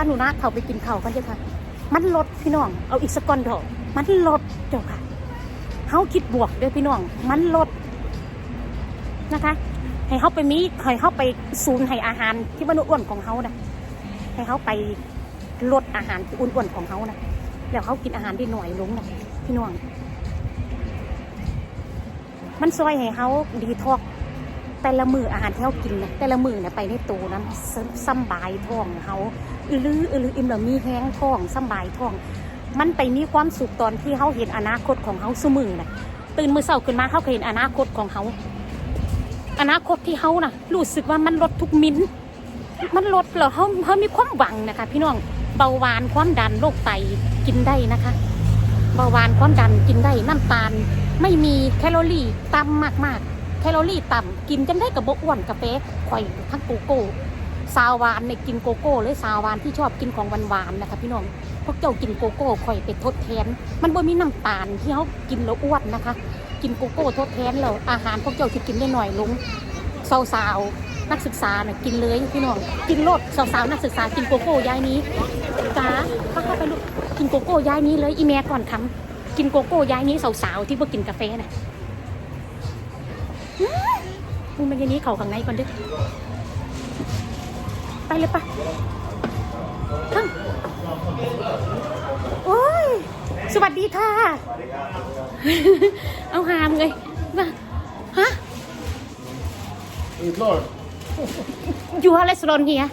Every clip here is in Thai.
าหนูนาเขาไปกินเขากันเจ้าค่ะ มันลดพี่น้อง เอาอีกสักก้อนเถอะมันลดเจ้าค่ะเฮาคิดบวกด้อพี่น้อง มันลดนะคะ ให้เขาไปมีให้เขาไปศูนให้อาหารที่มันอ้วนของเขานะให้เขาไปลดอาหารที่อ้วนๆของเขานะแล้วเขากินอาหารได้หน่อยลงนะพี่น้อง มันซอยให้เขาดีทอก แต่ละมืออาหารที่เขากินนะแต่ละมือเนี่ยไปในตัวนั้นซ้ำบายท้องเขาอือลืออือลืออิ่มแล้วมีแห้งท้องซ้ำบายท้อง มันไปมีความสุขตอนที่เขาเห็นอนาคตของเขาสมือนะตื่นมือเช้าขึ้นมาเขาเคยเห็นอนาคตของเขา อนาคตที่เขานะรู้สึกว่ามันลดทุกมินมันลดแล้วเขาเขามีความหวังนะคะ พี่น้องเบาหวานความดันโรคไตกินได้นะคะเบาหวานความดันกินได้น้ำตาล ไม่มีแคลอรี่ต่ำมากๆ แคลอรี่ต่ำกินกันได้กับบกอ้วนกาแฟข่อยทั้งโกโก้ ซาวานในยกินโกโก้เลยซาวานที่ชอบกินของหวานๆนะคะพี่น้องพวกเจ้ากินโกโก้ข่อยไปทดแทน มันบ่มีน้ำตาลที่เขากินแล้วอ้วนนะคะ กินโกโก้ทดแทนแล้วอาหารพวกเจ้าที่กินได้หน่อยลงสาวๆนักศึกษาน่ะกินเลยพี่น้องกินโลดสาวๆนักศึกษากินโกโก้ย้ายนี้จ้าเข้าไปลูกกินโกโก้ย้ายนี้เลยอีแม่ก่อนคำกินโกโก้ย้ายนี้สาวๆที่พวกกินกาแฟน่ะ มึงมันอยังนี้เขาข้างในก่อนเด้อไปเลยปะทั้งโอ้ย สวัสดีค่ะ เอาหามเลยว่าฮะ Är du klar? อยู่อะไรสโลนเฮีย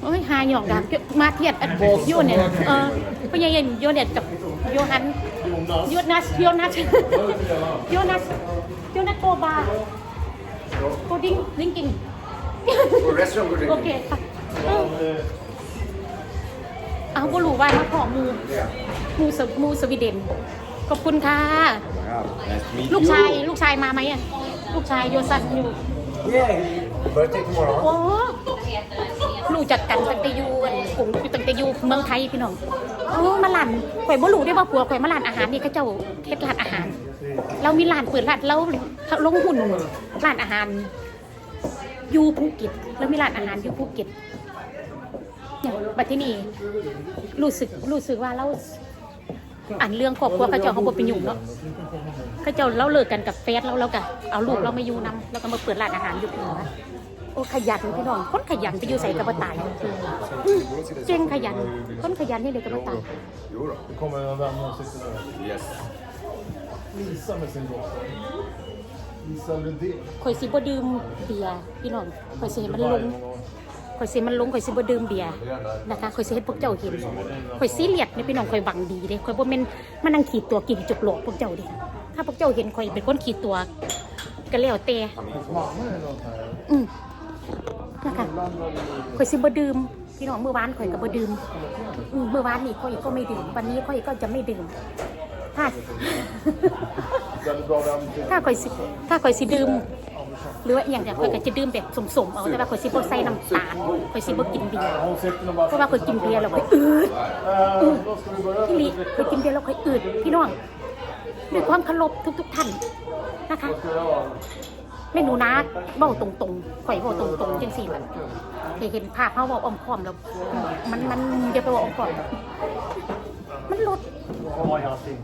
โอ้ยหาหยอกดามมาเทียดอันโยนเนี่ยเออพยายามโยนเนี่ยกับ โยฮัน Jonas. โยนัสโยนัสโยนัสโยนัสโกบาโกดิ้งลิงกิ้ง På restaurang går det โอเคค่ะเออเอาบ่รู้ว่ามาขอมูมูสมูสวีเดนขอบคุณค่ะ Ja, nice to meet ลูกชาย you. ลูกชายมาไหมอะ ลูกชายโยซันอยู่ Yeah, birthday tomorrow. รู้จักกันตั้งแต่อยู่กันกรุงตั้งแต่อยู่เมืองไทยพี่น้องโอ้มาร้านข่อยบ่รู้ได้ว่าผัวข่อยมาร้านอาหารนี่เขาเจ้าเฮ็ดร้านอาหาร เรามีร้านเปิดร้านเราลงหุ่นร้านอาหารอยู่ภูเก็ตแล้วมีร้านอาหารอยู่ภูเก็ตเนี่ยบัดที่นี่รู้สึกรู้สึกว่าเราอันเรื่องครอบครัวเขาเจ้าเขาบ่ไปยุ่เนาะเขาเจ้าเราเลิกกันกับแฟนเราแล้วก็เอาลูกเรามาอยู่นำแล้วก็มาเปิดร้านอาหารอยู่ที่นั่นโอ้ขยันพี่น้องคนขยันไปอยู่ใส่กระบะตายอืมเจงขยันคนขยันนี่เลยกระบะตาย Jo då. Det kommer en vän och sitter där. Yes. Lisa med sin dotter. Lisa Lundin. ข่อยสิบ่ดื่มเบียร์พี่น้องข่อยสิให้มันล Varje ง gång. ข่อยสิมันลงข่อยสิบ่ดื่มเบียร์นะคะข่อยสิให้พวกเจ้าเห็นข่อยซีเรียสเนี่ยพี่น้องข่อยหวังดีเด้ข่อยบ่แม่นมานั่งขีดตัวกินจุกโหลกพวกเจ้าเด้ถ้าพวกเจ้าเห็นข่อยเป็นคนขีดตัวก็แล้วแต่ Mamma är något här. อืม นะคะข่อยสิบ่ดื่มพี่น้องเมื่อวานข่อยก็บ่ดื่มเมื่อวานนี่ข่อยก็ไม่ดื่ม วันนี้ข่อยก็จะไม่ดื่ม ถ้า ถ้าข่อยสิถ้าข่อยสิดื่มหรือว่าอย่างอย่างข่อยก็จะดื่มแบบสมๆเอาแต่ว่าข่อยสิบ่ใส่น้ำตาลข่อยสิบ่กินเบียร์เพราะว่าข่อยกินเบียร์แล้วข่อยอืดพี่ลิข่อยกินเบียร์แล้วข่อยอืดพี่น้องด้วยความเคารพทุกๆท่านนะคะ Vad ska jag göra? ไม่หนูนะเบ้าตรงๆข่อยเบ้าตรงๆจังสี่แบบเคยเห็นภาพเขาเว้าอ้อมค้อมแล้ว มันมันอย่าไปเว่าอ้อมค้อมมันลด har ju allting.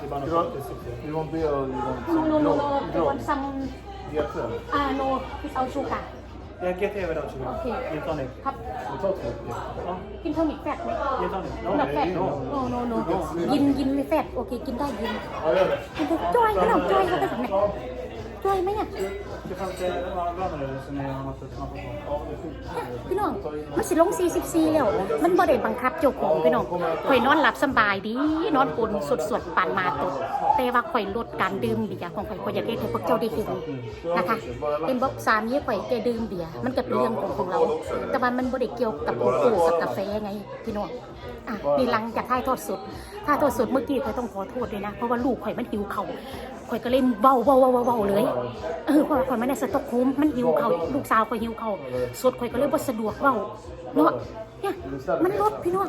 Det är bara You något want, faktiskt. you want beer or you want โน some โนโน grog? โนวัน Grog? ซัม GT? อ่าโนพิซเอาชูกะ Ja, GT är väl också. Okej. Gin tonic. ครับ Vi tar två. Ja, กินโทนิกแฟตไหม gin tonic. หนักแฟต Ja, โนโนโนยินยินไม่แฟตโอเค กินได้ยิน Ja, gör det. กินได้จ้อยขนมจ้อยเขาจะทำ ไงจ้อยไหมเนี่ย det fanns eh, några bönor som ni har måste smaka på. Ja, det är fint. พี่น้องมันสิลง 44 แล้ว มันบ่ได้บังคับเจ้าของพี่น้องข่อยนอนหลับสำบายดี นอนปนสดสดๆปานมาตดแต่ว่าข่อยลดการดื่มเบียร์ของข่อยข่อยอยากให้พวกเจ้าได้เห็นนะคะ เป็นบอกสามีข่อยแกดื่มเบียร์มันก็เป็นเรื่องของของเรา แต่ว่ามันบ่ได้เกี่ยวกับโกโก้กับกาแฟไงพี่น้องอะนี่หลังจากถ่ายทอดสดถ่ายทอดสดเมื่อกี้ข่อยต้องขอโทษด้วยนะ เพราะว่าลูกข่อยมันหิวเข่าว ข่อยก็เลยเบาเบาเบาเบาเลยเออข่อยข่อยมาในสต็อกโฮล์มมันหิวเขาลูกสาวข่อยหิวเขาสดข่อยก็เลยบ่สะดวกเบาเนาะเนี่ยมันลดพี่น้อง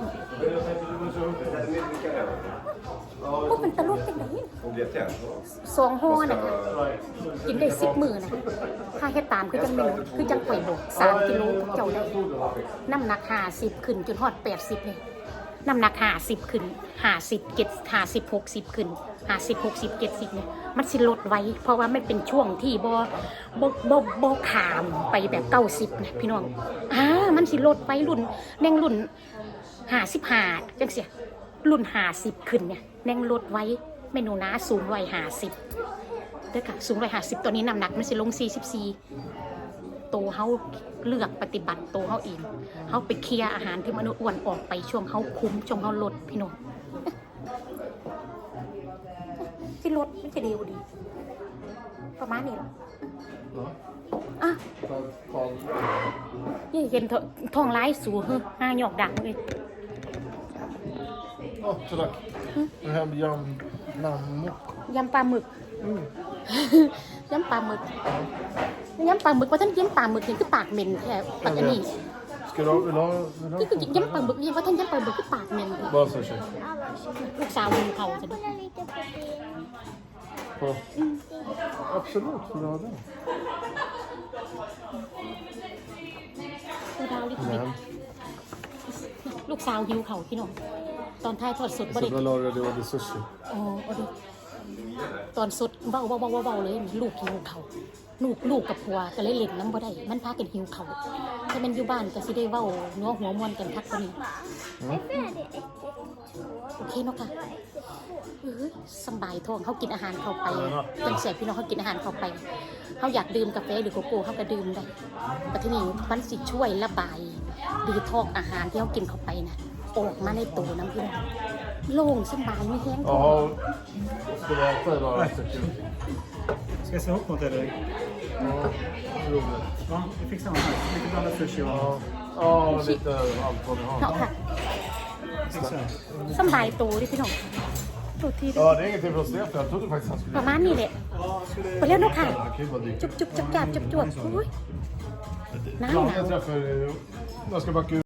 พวกมันตลกจังได On blir tänd. สองห่อน่ะกินได้สิบมือนะถ้าเฮ็ดตามคือจังเมนูคือจังก๋วยบกสามกิโลเจ้าได้น้ำหนักห้าสิบขึ้นจนฮอดแปดสิบเลย น้ำหนักห้าสิบขึ้นห้าสิบเจ็ดห้าสิบหกสิบขึ้นห้าสิบหกสิบเจ็ดสิบเนี่ยมันสิลดไว้ เพราะว่ามันเป็นช่วงที่บ่บ่บ่บ่ขามไปแบบเก้าสิบเนี่ยพี่น้องอ่ามันสิลดไว้รุ่นแน่งรุ่นห้าสิบห้าจังเสียรุ่นห้าสิบขึ้นเนี่ยแน่งลดไว้เมนูน้าสูงไว้ห้าสิบเด้อค่ะสูงไว้ห้าสิบตอนนี้น้ำหนักมันสิลงสี่สิบสี่ ตัวเขาเลือกปฏิบัติตัวเขาเองเขาไปเคลียร์อาหารที่มนุษย์อ้วนออกไปช่วงเขาคุ้มช่วงเขาลดพี่น้องที่ลดมันจะดีกว่าดี ประมาณนี้หรอ Ja. อะ Ta, ta, ยี่เห็นททองร้ายสูเฮ้อห้าหยอกดังเลย Åh, tack. Det här med jam... Namn. ยำปลาหมึกยำปลาหมึก ย้ำปลาหมึกว่าท่านย้ำปลาหมึกนี่คือปากเหม็นแค่ปากอันนี้ Ska du ha... Vill du ha... Vill du นี่คือ ha? ยำปลาหมึกนี่ว่าท่านย้ำปลาหมึกคือปากเหม็น Bara så ลูกสาวมึงเขาจะดู På. Absolut, vill du ha den? ดาวลิขิต Nej. ลูกสาวหิวเขาพี่น้องตอนท้ายทอดสดบ่ Så ได้ då lagar du det sushi. อ๋อเอาดิ ตอนสดเบาเบาเบาเบาเลยลูกหิวเขาลูกลูกกับผัวก็เลยเล่นน้ำบ่ได้ มันพากันหิวเขาถ้ามันอยู่บ้านก็สิได้เว้าเนื้อหัวมวนกันทักกว่านี้โอเคเนาะค่ะเอ้ยสำบายท้องเขากินอาหารเข้าไปเป็นเสียพี่น้องเขากินอาหารเข้าไปเขาอยากดื่มกาแฟหรือโกโก้เขาก็ดื่มได้แต่ที่นี่มันสิช่วยระบายดีทอกอาหารที่เขากินเข้าไปนะออกมาในตัวน้ำพี่น้อง โล่งสบายไม่แห้งท้อง Jaha. Ska du äta idag? tycker du? Ska jag se ihop något eller? Ja, roligt. Ja, vi fixar något. här. Lite blandad sushi och... Ja, ja lite allt vad ni เนาะ har. ค่ะ Fixar. สำบายตัวดิพี่น้องตัวที่ Ja, det är ingenting för Stefan. Jag trodde faktiskt han ป skulle... ระมาณนี้แหละ Ja, skulle... ไปเร็วเนาะค่ะ Han kan ju bara dyka จุบจุบจับจับจุบจวบอุ้ยน้ำห Ibland นา när ว jag träffar... Jag ska backa ur